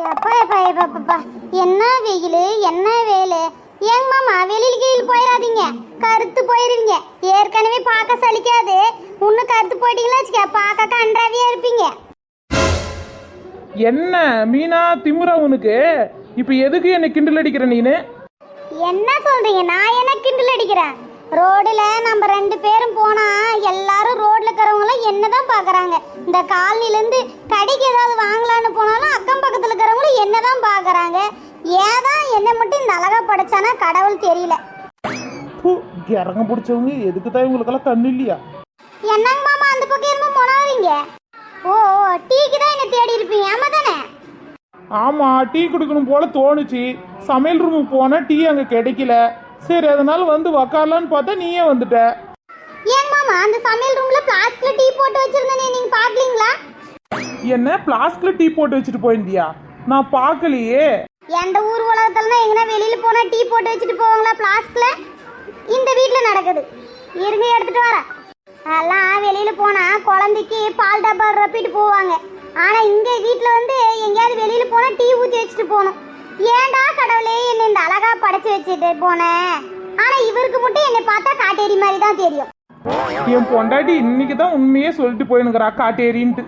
எப்பா எப்பா என்ன வெயில்? என்ன வேலு? ஏங்க மாமா வெளியில் கீழ் போயிடாதீங்க கருத்து போயிருவீங்க. ஏற்கனவே பார்க்க சலிக்காது. இன்னும் கருத்து போயிட்டீங்களா வச்சுக்க பார்க்க கன்றாவியா இருப்பீங்க. என்ன? மீனா திமுறா உனக்கு? இப்போ எதுக்கு என்னை கிண்டல் அடிக்கிற நீனு? என்ன சொல்றீங்க? நான் என்ன கிண்டல் அடிக்கிறேன்? ரோடுல நம்ம ரெண்டு பேரும் போனா எல்லாரும் ரோட்ல என்னதான் பாக்குறாங்க? இந்த காலனில இருந்து கடைக்கு ஏதாவது வாங்கலாம்னு போனாலும் அக்கம் பக்கத்துல இருக்கிறவங்களும் என்னதான் பாக்குறாங்க? ஏதான் என்ன மட்டும் இந்த அழகா படைச்சானா கடவுள் தெரியல. இறங்க பிடிச்சவங்க எதுக்கு தான் இவங்களுக்கெல்லாம் கண்ணு இல்லையா? என்னங்க மாமா அந்த பக்கம் என்னமோ போனாதீங்க. ஓ ஓ, டீக்கு தான் என்ன தேடி இருப்பீங்க. ஆமா தானே? ஆமா டீ குடிக்கணும் போல தோணுச்சு. சமையல் ரூமுக்கு போனா டீ அங்க கிடைக்கல. சரி அதனால வந்து உக்காரலான்னு பார்த்தா நீயே வந்துட்ட. மாமா அந்த சமையல் ரூம்ல பிளாஸ்டிக்ல டீ போட்டு வச்சிருந்தேனே நீங்க பாக்கலீங்களா என்ன பிளாஸ்க்ல டீ போட்டு வச்சுட்டு போயிருந்தியா? நான் பார்க்கலையே. எந்த ஊர் உலகத்துல எங்கன்னா வெளியில போனா டீ போட்டு வச்சுட்டு போவாங்களா பிளாஸ்க்ல இந்த வீட்ல நடக்குது. இருங்க எடுத்துட்டு வரேன். அதெல்லாம் வெளியில போனா குழந்தைக்கு பால் டப்பா ரப்பிட்டு போவாங்க. ஆனா இங்க வீட்ல வந்து எங்கேயாவது வெளியில போனா டீ ஊத்தி வச்சுட்டு போகணும். ஏன்டா கடவுளே என்னை இந்த அழகா படைச்சு வச்சுட்டு போனேன் ஆனா இவருக்கு மட்டும் என்னை பார்த்தா காட்டேரி மாதிரி தான் தெரியும். என் பொண்டாட்டி இன்னைக்கு தான் உண்மையே சொல்லிட்டு போயினுங்கிறா காட்டேரின்ட்டு.